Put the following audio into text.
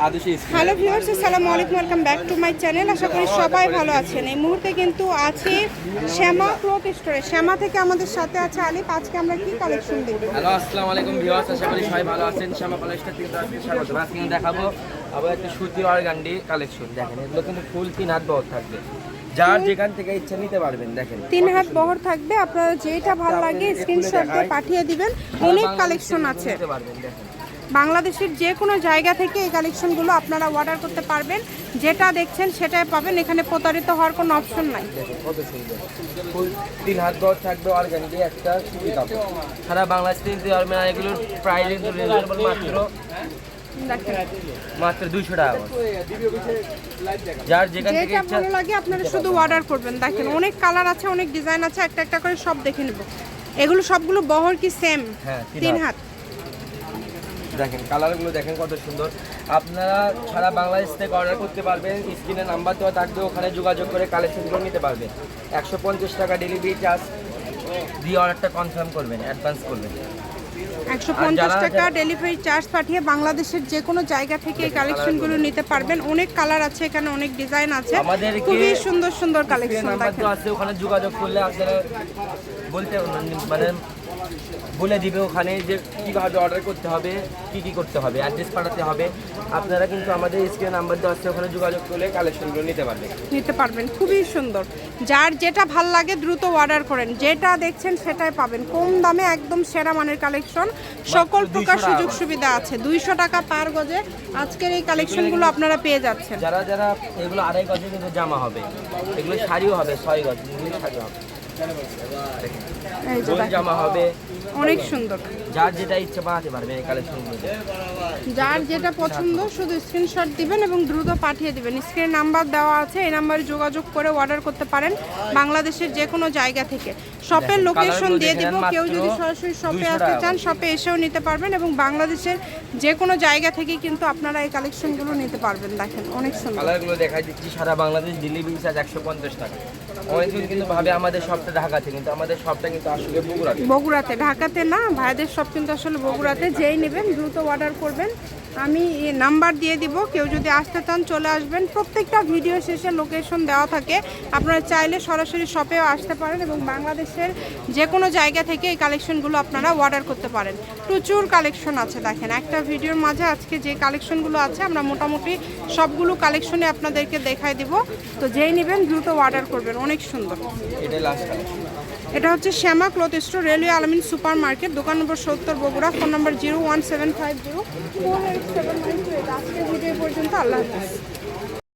Hello viewers আসসালামু আলাইকুম welcome back to my channel আশা করি সবাই ভালো আছেন। এই মুহূর্তে কিন্তু আছে শ্যামা ক্লথ স্টোরে শ্যামা থেকে আমাদের সাথে আছে আলিপ আজকে আমরা কি কালেকশন দেখব? হ্যালো আসসালামু আলাইকুম ভিউয়ার্স আশা করি সবাই ভালো আছেন। শ্যামা কলেজটা থেকে আজকে স্বাগত। আজকে দেখাবো আবার একটা সুতি অর্গান্ডি কালেকশন দেখেন এগুলো কিন্তু ফুল তিন হাত বহর থাকবে। যার যেখান থেকে ইচ্ছা নিতে পারবেন দেখেন। তিন হাত বহর থাকবে। আপনারা যেটা ভালো লাগে স্ক্রিনশট দিয়ে পাঠিয়ে দিবেন। অনেক কালেকশন আছে নিতে পারবেন দেখেন। বাংলাদেশের যে কোনো জায়গা থেকে এই কালেকশনগুলো আপনারা অর্ডার করতে পারবেন। যেটা দেখছেন সেটাই পাবেন। এখানে প্রতারিত হওয়ার কোনো অপশন নাই। কত সুন্দর তিন হাত থাকবে একটা সুতি কাপড় সারা বাংলাদেশ থেকে আর এগুলোর প্রাইস মাত্র মাত্র দুইশো টাকা যার যেখান থেকে ইচ্ছা ভালো লাগে আপনারা শুধু অর্ডার করবেন। দেখেন অনেক কালার আছে অনেক ডিজাইন আছে। একটা একটা করে সব দেখে নেব। এগুলো সবগুলো বহর কি সেম হ্যাঁ, তিন হাত। দেখেন কালারগুলো দেখেন কত সুন্দর। আপনারা সারা বাংলাদেশ থেকে অর্ডার করতে পারবেন স্ক্রিনে নাম্বার দেওয়া থাকবে ওখানে যোগাযোগ করে কালেকশনগুলো নিতে পারবেন। একশো পঞ্চাশ টাকা ডেলিভারি চার্জ দিয়ে অর্ডারটা কনফার্ম করবেন অ্যাডভান্স করবেন। একশো পঞ্চাশ টাকা ডেলিভারি চার্জ পাঠিয়ে বাংলাদেশের যে কোনো জায়গা থেকে এই কালেকশনগুলো নিতে পারবেন। অনেক কালার আছে এখানে অনেক ডিজাইন আছে। খুবই সুন্দর সুন্দর কালেকশন আছে ওখানে যোগাযোগ করলে আপনারা বলতে মানে বলে দিবে ওখানে যে কীভাবে অর্ডার করতে হবে কি কি করতে হবে অ্যাড্রেস পাঠাতে হবে। আপনারা কিন্তু আমাদের স্ক্রিনে নাম্বার দেওয়া আছে ওখানে যোগাযোগ করলে কালেকশনগুলো নিতে পারবেন নিতে পারবেন খুবই সুন্দর। যার যেটা ভালো লাগে দ্রুত অর্ডার করেন যেটা দেখছেন সেটাই পাবেন। কম দামে একদম সেরা মানের কালেকশন সকল প্রকার সুযোগ সুবিধা আছে। দুইশো টাকা পার গজে আজকের এই কালেকশনগুলো আপনারা পেয়ে যাচ্ছেন। যারা যারা এগুলো আড়াই গজে কিন্তু জামা হবে এগুলো শাড়িও হবে ছয় গজ হবে। এই যে জামা হবে। অনেক সুন্দর। যার যেটা ইচ্ছা বানাতে পারবে এই কালেকশনগুলো যার যেটা পছন্দ শুধু স্ক্রিনশট দিবেন এবং দ্রুত পাঠিয়ে দিবেন। স্ক্রিন নাম্বার দেওয়া আছে এই নাম্বারে যোগাযোগ করে অর্ডার করতে পারেন বাংলাদেশের যে কোনো জায়গা থেকে। শপের লোকেশন দিয়ে দিব কেউ যদি সরাসরি শপে আসতে চান শপে এসেও নিতে পারবেন এবং বাংলাদেশের যে কোনো জায়গা থেকে কিন্তু আপনারা এই কালেকশনগুলো নিতে পারবেন। দেখেন অনেক সুন্দর। কালারগুলো দেখাই দিচ্ছি সারা বাংলাদেশ ডেলিভারি চার্জ একশো পঞ্চাশ টাকা। কিন্তু ভাবে আমাদের শপটা ঢাকাতে, কিন্তু আমাদের কিন্তু আসলে বগুড়াতে। বগুড়াতে, ঢাকাতে না, ভাইদের সব কিন্তু আসলে বগুড়াতে। যেই নেবেন, দ্রুত অর্ডার করবেন। আমি নাম্বার দিয়ে দিব, কেউ যদি আসতে চান, চলে আসবেন। প্রত্যেকটা ভিডিও শেষে লোকেশন দেওয়া থাকে। আপনারা চাইলে সরাসরি শপেও আসতে পারেন এবং বাংলাদেশের যে কোনো জায়গা থেকে এই কালেকশনগুলো আপনারা অর্ডার করতে পারেন। প্রচুর কালেকশন আছে, দেখেন। একটা ভিডিওর মাঝে আজকে যে কালেকশনগুলো আছে, আমরা মোটামুটি সবগুলো কালেকশনে আপনাদেরকে দেখাই দিব। তো যেই নেবেন, দ্রুত অর্ডার করবেন। অনেক সুন্দর। এটা লাস্ট এটা হচ্ছে Shyama cloth store railway Almin super market দোকান নম্বর সত্তর Bogura phone number zero one seven five zero four eight seven nine two eight. আজকের ভিডিও পর্যন্ত আল্লাহ হাফিজ।